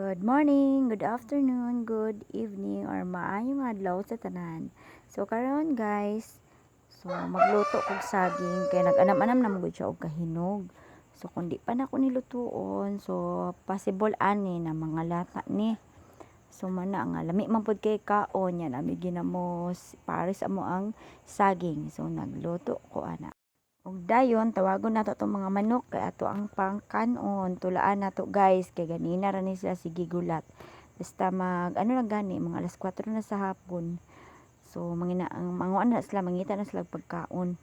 Good morning, good afternoon, good evening, or maayong adlaw sa tanan. So karon guys, so magluto kog saging kay nag-anam-anam na magud siya og kahinog. So kung di pa na ko nilutuon, so possible ani na mga lata ni. So mana nga lami man pud kay kaon yan ami ginamos pares amo ang saging. So nagluto ko ana. Dayon tawagon nato tong mga manok kay ato ang pangkanon. Tulaan nato guys kay ganina ra ni sila sige gulat. Basta mag ano lang gani mga alas 4 na sa hapon. So mangina ang manguan na sila mangita na sila pagkaon.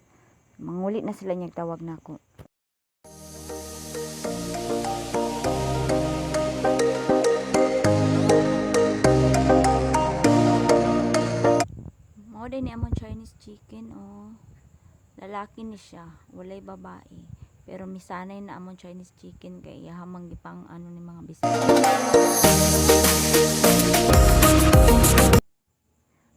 Manguli na sila niyang tawag nako. Mao day ni among Chinese chicken oh. Lalaki ni siya, walay babae. Pero misanay na among Chinese chicken kay yahamang gipang ano ni mga bisita.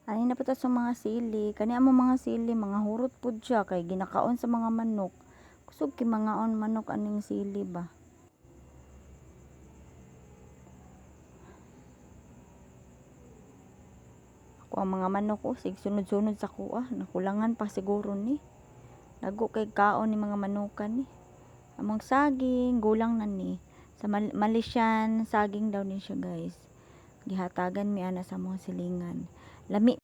Ani na pa sa mga sili, kani among mga sili, mga hurot pud siya kay ginakaon sa mga manok. Kusog ki mangaon manok aning sili ba. Ako ang mga manok ko, sig sunod-sunod sa kuha, nakulangan pa siguro ni. Nago kay kaon ni mga manukan ni. Among saging, gulang na ni. Sa Mal- Malaysian, saging daw ni siya guys. Gihatagan mi ana sa mga silingan. Lami